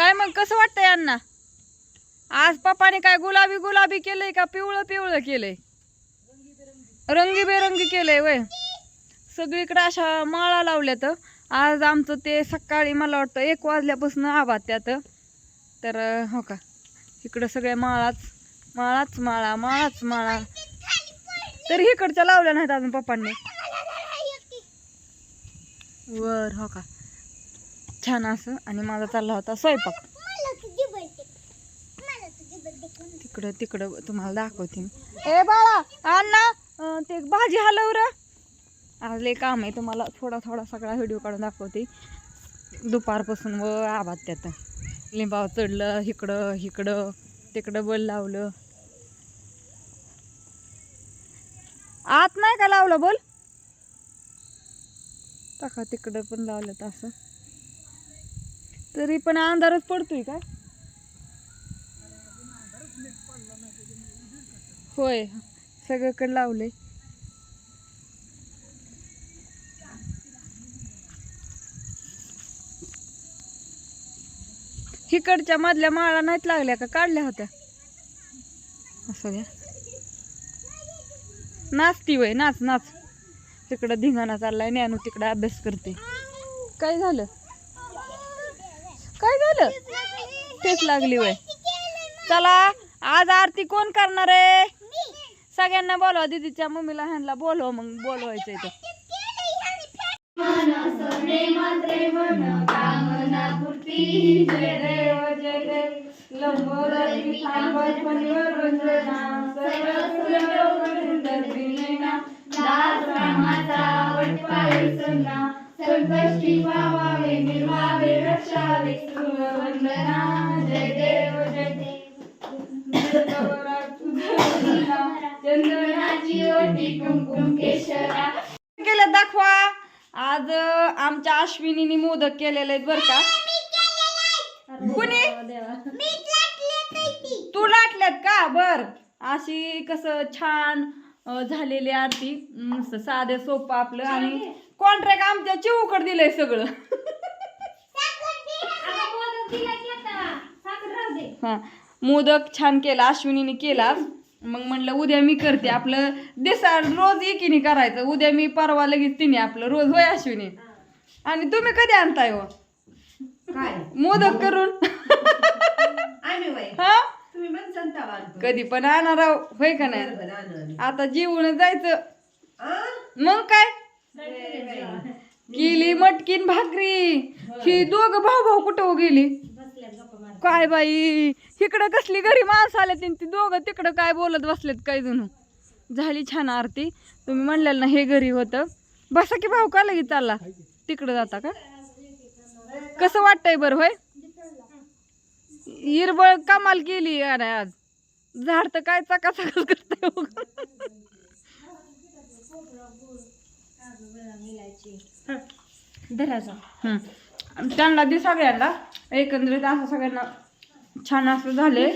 काय मग कसं वाटतं यांना? आज पप्पाने काय गुलाबी गुलाबी केलंय का? पिवळं पिवळं केलंय. रंगीबेरंगी केलंय वय. सगळीकडे अशा माळा लावल्यात. आज आमचं ते सकाळी मला वाटतं एक वाजल्यापासून आभात त्यात. तर हो का? इकडं सगळ्या माळाच माळाच माळा माळाच माळा. तर इकडच्या लावल्या नाहीत अजून पप्पांनी. वर हो का? छान असं आणि माझा चालला होता स्वयंपाक. तिकडं तिकडं तुम्हाला दाखवते मी. ए बाळा अण्णा ते भाजी हलव र. आज लय काम आहे तुम्हाला थोडा थोडा सगळा व्हिडिओ काढून दाखवते. दुपारपासून व आबाद त्यात. लिंबाव चढलं इकडं इकडं तिकडं बल लावलं. आत नाही का लावलं बोल? टाका तिकडं पण लावलं तर असं. तरी पण अंधारच पडतोय का होय सगळीकडे लावले हिकडच्या मधल्या माळा नाहीत लागल्या का? काढल्या होत्या. असं द्या. नाचती वय नाच नाच. तिकडं धिंगाणा चाललाय न्यानू तिकडं अभ्यास करते. काय झालं? काय झालं ठेच लागली वय. चला आज आरती कोण करणार आहे? सगळ्यांना बोलवा दीदीच्या मम्मीला ह्यांना बोलवा मग बोलवायचं इथं केलं दाखवा. आज आमच्या अश्विनीने मोदक केलेले आहेत बरं का. कुणी? तू. लाटल्यात का? बर. अशी कसं छान झालेली आरती. मस्त साधे सोपं आपलं. आणि कॉन्ट्रॅक्ट आमच्या चिवकड दिलंय सगळं. हा. मोदक छान केला अश्विनीने केला. मग म्हणलं उद्या मी करते. आपलं दिसा रोज एकीने करायचं. उद्या मी परवा लगेच तिने आपलं रोज. होय अश्विनी? आणि तुम्ही कधी आणताय हो? काय? मोदक करून. हा? कधी पण आणा राव. होय का नाही? आता जीवन जायचं? मग काय. केली मटकीन भाकरी. ही दोघ भाऊ भाऊ कुठं गेली? काय बाई? इकडं कसली घरी माणसं आले ती दोघं तिकडं काय बोलत बसलेत काय जणू? झाली छान आरती. तुम्ही म्हणलेलं ना हे घरी होतं. बसा की भाऊ का लगेच चालला. तिकडं जाता का? कसं वाटतंय बरं होय? हिरबळ कमाल केली अरे आज. झाड तर काय चका चकाच करतंय हो. त्यांना दे सगळ्यांना. एकंदरीत असं सगळ्यांना छान असं झाले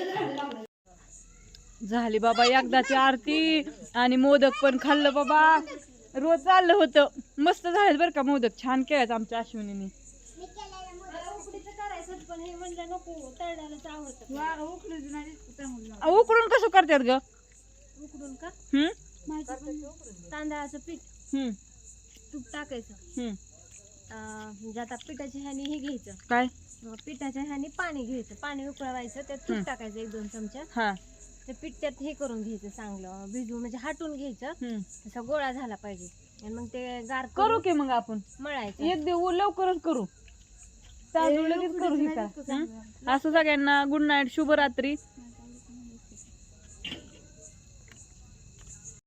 झाली बाबा एकदाची आरती आणि मोदक पण खाल्लं बाबा. रोज चाललं होतं. मस्त झाले बरं का मोदक. छान केलेत आमच्या अश्विनीने. अ, उकडून कसं करतात ग? उकडून का तांदळाचं पीठ. हम्म तूप टाकायचं. म्हणजे आता पिठाच्या ह्याने हे घ्यायचं. काय? पिठाच्या ह्याने पाणी घ्यायचं. पाणी उकळवायचं त्यात. तूप टाकायचं एक दोन चमचा. हा. ते पीठ त्यात हे करून घ्यायचं चांगलं. भिजवून म्हणजे हाटून घ्यायचं. हम्म. असा गोळा झाला पाहिजे. आणि मग ते गार करू करून की मग आपण? मळायचं. एक दिवस लवकरच करू. तांदूळ लगेच करू ही का हं? असं सगळ्यांना गुड नाईट शुभरात्री.